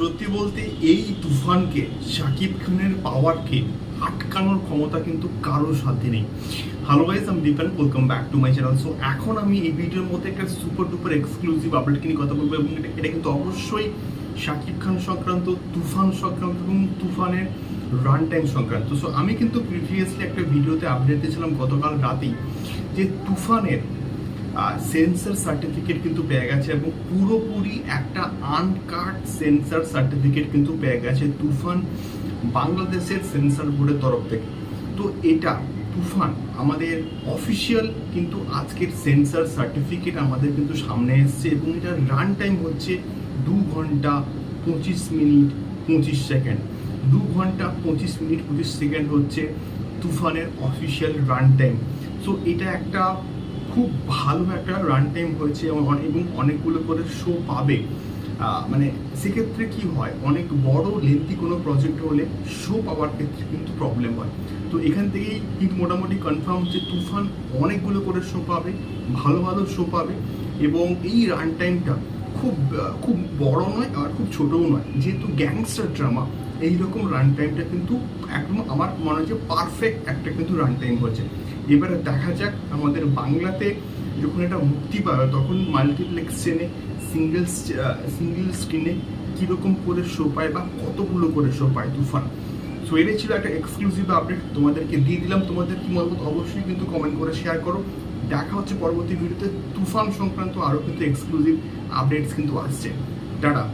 সত্যি বলতে এই তুফানকে, শাকিব খানের পাওয়ারকে আটকানোর ক্ষমতা কিন্তু কারোর সাথে নেই। হ্যালো গাইস আমি Dipan welcome back to my channel so এখন আমি এই ভিডিওর মধ্যে একটা সুপার ডুপার এক্সক্লুসিভ আপডেট নিয়ে কথা বলব এবং এটা এটা কিন্তু অবশ্যই শাকিব খান সংক্রান্ত, তুফান সংক্রান্ত এবং তুফানের রান টাইম সংক্রান্ত। সো আমি কিন্তু প্রিভিয়াসলি একটা ভিডিওতে আপডেট দিয়েছিলাম গতকাল রাতেই যে তুফানের সেন্সার সার্টিফিকেট কিন্তু পেয়ে গেছে এবং পুরোপুরি একটা আনকাট সেন্সার সার্টিফিকেট কিন্তু পেয়ে গেছে তুফান বাংলাদেশের সেন্সার বোর্ডের তরফ থেকে। তো এটা তুফান আমাদের অফিসিয়াল কিন্তু আজকের সেন্সার সার্টিফিকেট আমাদের কিন্তু সামনে এসছে এবং এটার রান টাইম হচ্ছে দু ঘণ্টা পঁচিশ মিনিট পঁচিশ সেকেন্ড। দু ঘণ্টা পঁচিশ মিনিট পঁচিশ সেকেন্ড হচ্ছে তুফানের অফিসিয়াল রান টাইম সো এটা একটা খুব ভালো একটা রান টাইম হয়েছে এবং অনেকগুলো করে শো পাবে। মানে সেক্ষেত্রে কি হয়, অনেক বড় লেন্থি কোনো প্রজেক্ট হলে শো পাওয়ার ক্ষেত্রে কিন্তু প্রবলেম হয়। তো এখান থেকেই কিন্তু মোটামুটি কনফার্ম যে তুফান অনেকগুলো করে শো পাবে, ভালো ভালো শো পাবে এবং এই রান টাইমটা খুব খুব বড় নয় আর খুব ছোটও নয়। যেহেতু গ্যাংস্টার ড্রামা এইরকম রান টাইমটা কিন্তু একদম আমার মনে যে পারফেক্ট একটা কিন্তু রান টাইম হচ্ছে এবারে দেখা যাক আমাদের বাংলাতে যখন এটা মুক্তি পাবে, তখন মাল্টিপ্লেক্স চেনে সিঙ্গেল সিঙ্গেল স্ক্রিনে কীরকম করে শো পায় বা কতগুলো করে শো পায় তুফান? সো এটা ছিল একটা এক্সক্লুসিভ আপডেট তোমাদেরকে দিয়ে দিলাম। তোমাদের কি মতামত অবশ্যই কিন্তু কমেন্ট করে শেয়ার করো। দেখা হচ্ছে পরবর্তী ভিডিওতে তুফান সংক্রান্ত আরও কিন্তু এক্সক্লুসিভ আপডেটস কিন্তু আসছে। টাটা।